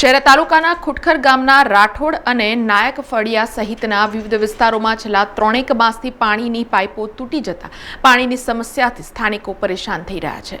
શહેરા તાલુકાના ખુટખર ગામના રાઠોડ અને નાયક ફળિયા સહિતના વિવિધ વિસ્તારોમાં છેલ્લા ત્રણેક માસથી પાણીની પાઇપો તૂટી જતા પાણીની સમસ્યાથી સ્થાનિકો પરેશાન થઈ રહ્યા છે.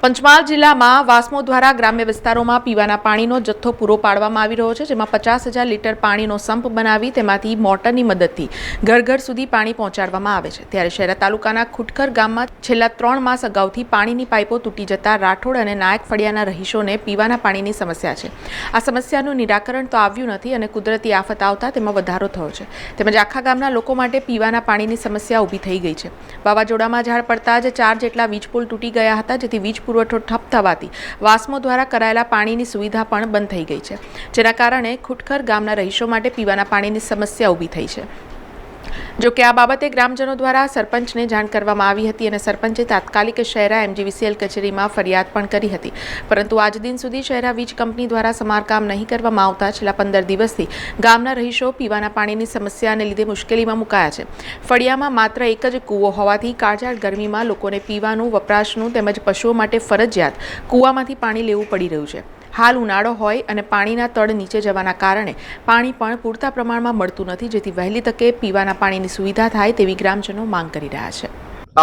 પંચમહાલ જિલ્લામાં વાસ્મો દ્વારા ગ્રામ્ય વિસ્તારોમાં પીવાના પાણીનો જથ્થો પૂરો પાડવામાં આવી રહ્યો છે, જેમાં પચાસ હજાર લીટર પાણીનો સંપ બનાવી તેમાંથી મોટરની મદદથી ઘર ઘર સુધી પાણી પહોંચાડવામાં આવે છે. ત્યારે શહેરા તાલુકાના ખુટખર ગામમાં છેલ્લા ત્રણ માસ અગાઉથી પાણીની પાઇપો તૂટી જતા રાઠોડ અને નાયક ફળિયાના રહીશોને પીવાના પાણીની સમસ્યા છે. આ સમસ્યાનું નિરાકરણ તો આવ્યું નથી અને કુદરતી આફત આવતા તેમાં વધારો થયો છે. તેમજ આખા ગામના લોકો માટે પીવાના પાણીની સમસ્યા ઊભી થઈ ગઈ છે. વાવાઝોડામાં ઝાડ પડતા જ ચાર જેટલા વીજપુલ તૂટી ગયા હતા, જેથી વીજ પુરવઠો ઠપ થવાથી વાસ્મો દ્વારા કરાયેલા પાણીની સુવિધા પણ બંધ થઈ ગઈ છે. જેના કારણે ખુટખર ગામના રહીશો માટે પીવાના પાણીની સમસ્યા ઊભી થઈ છે. જો કે આ બાબતે ગ્રામજનો દ્વારા સરપંચને જાણ કરવામાં આવી હતી અને સરપંચે તાત્કાલિક શહેરા એમજીવીસીએલ કચેરીમાં ફરિયાદ પણ કરી હતી. પરંતુ આજ દિન સુધી શહેરા વીજ કંપની દ્વારા સમારકામ નહીં કરવામાં આવતા છેલ્લા પંદર દિવસથી ગામના રહીશો પીવાના પાણીની સમસ્યાને લીધે મુશ્કેલીમાં મુકાયા છે. ફળિયામાં માત્ર એક જ કૂવો હોવાથી કાળઝાળ ગરમીમાં લોકોને પીવાનું, વપરાશનું તેમજ પશુઓ માટે ફરજિયાત કૂવામાંથી પાણી લેવું પડી રહ્યું છે. હાલ ઉનાળો હોય અને પાણીના તળ નીચે જવાના કારણે પાણી પણ પૂરતા પ્રમાણમાં મળતું નથી, જેથી વહેલી તકે પીવાના પાણીની સુવિધા થાય તેવી ગ્રામજનો માંગ કરી રહ્યા છે.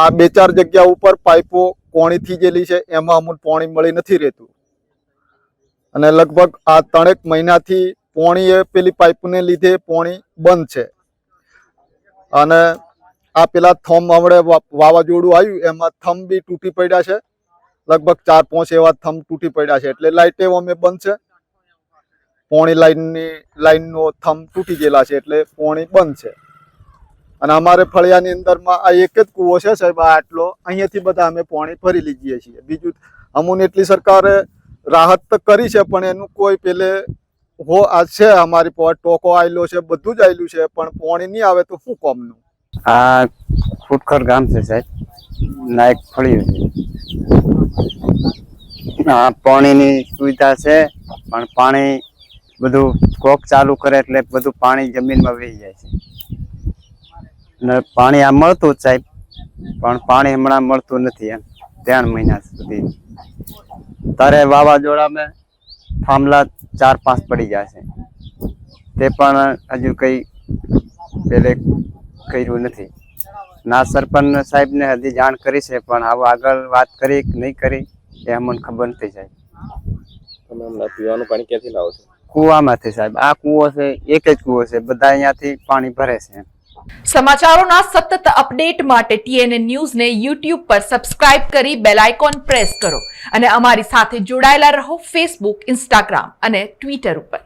આ બે ચાર જગ્યા ઉપર પાઇપો કોણી ગયેલી છે, એમાં અમુક પોણી મળી નથી રહેતું. અને લગભગ આ ત્રણેક મહિનાથી પોણી એ પેલી પાઇપને લીધે પોણી બંધ છે. અને આ પેલા થમ હમણે વાવાઝોડું આવ્યું, એમાં થમ બી તૂટી પડ્યા છે. લગભગ ચાર, પાંચ એવા થમ તૂટી પડ્યા છે. એટલે લાઇટ એવો અમે બંધ છે. પોણી લાઈનની લાઇનનો થમ તૂટી ગયેલા છે એટલે પોણી બંધ છે. અને અમારે ફળિયાની અંદરમાં આ એક જ કૂવો છે સાહેબ, આ આટલો. અહીંયાથી બધા અમે પાણી ભરી જઈએ છીએ. બીજું અમુને એટલી સરકારે રાહત તો કરી છે, પણ એનું કોઈ પેલે હો, આ છે અમારી પાસે. ટોકો આવેલો છે, બધું જ આવેલું છે, પણ પાણી નહીં આવે તો શું કોમનું? આ ફૂટખર ગામ છે સાહેબ. નાયક ફળ્યું. છે પાણીની સુવિધા છે, પણ પાણી બધું કોક ચાલુ કરે એટલે બધું પાણી જમીનમાં વહી જાય છે. ને પાણી આ મળતું સાહેબ, પણ પાણી હમણાં મળતું નથી એમ, ત્રણ મહિના સુધી. તારે વાવાઝોડામાં થાંભલા ચાર પાંચ પડી જાય છે. તે પણ હજુ કંઈ પેલે કર્યું નથી. ના સરપંચ સાહેબને હજી જાણ કરી છે પણ હવે આગળ વાત કરી કે નહીં કરી એ અમને ખબર નથી સાહેબ. તમે હમણાં પીવાનું પાણી ક્યાંથી લાવો છો? કૂવામાંથી સાહેબ. આ કૂવો છે એક જ કૂવો છે બધા અહીંયાથી પાણી ભરે છે. સમાચારોના સતત અપડેટ માટે ટીએનએ ન્યૂઝને યુટ્યુબ પર સબસ્ક્રાઇબ કરી બેલ આઇકોન પ્રેસ કરો અને અમારી સાથે જોડાયેલા રહો ફેસબુક ઇન્સ્ટાગ્રામ અને ટ્વિટર ઉપર.